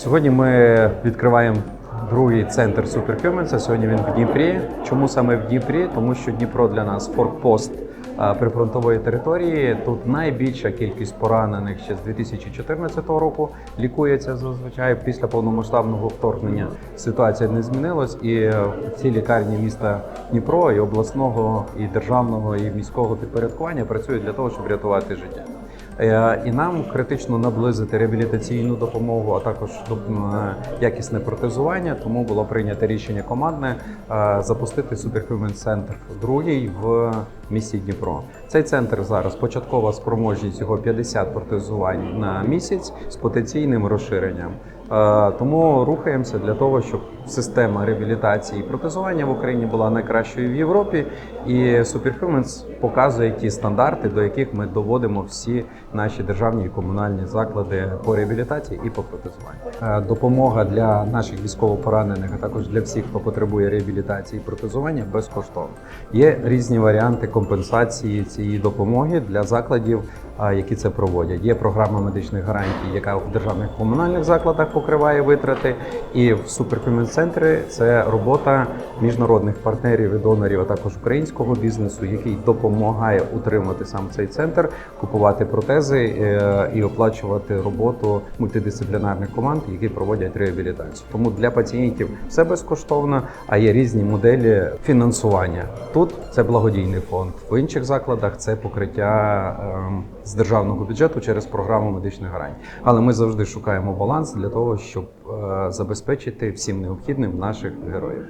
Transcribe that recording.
Сьогодні ми відкриваємо другий центр Superhumans, а Сьогодні він в Дніпрі. Чому саме в Дніпрі? Тому що Дніпро для нас форпост прифронтової території. Тут найбільша кількість поранених ще з 2014 року лікується зазвичай. Після повномасштабного вторгнення ситуація не змінилась, і ці лікарні міста Дніпро і обласного, і державного, і міського підпорядкування працюють для того, щоб рятувати життя. Е, І нам критично наблизити реабілітаційну допомогу, а також е, якісне протезування. Тому було прийнято рішення командне е, запустити Superhuman Center другий в місті Дніпро. Цей центр зараз початкова спроможність його 50 протезувань на місяць з потенційним розширенням. Е, Тому рухаємося для того, щоб система реабілітації і протезування в Україні була найкращою в Європі. І Superhumans показує ті стандарти, до яких ми доводимо всі наші державні і комунальні заклади по реабілітації і по протезуванню. Е, Допомога для наших військовополонених, а також для всіх, хто потребує реабілітації і протезування, безкоштовно. Є різні варіанти компенсації цієї допомоги для закладів, які це проводять. Є програма медичних гарантій, яка в державних комунальних закладах покриває витрати. І в Superhuman центрі це робота міжнародних партнерів і донорів, а також українського бізнесу, який допомагає утримати сам цей центр, купувати протези е, і оплачувати роботу мультидисциплінарних команд, які проводять реабілітацію. Тому для пацієнтів все безкоштовно, а є різні моделі фінансування. Тут це благодійний фонд, в інших закладах це покриття ем, з державного бюджету через програму медичних гарантій. Але ми завжди шукаємо баланс для того, щоб е, забезпечити всім необхідним наших героїв.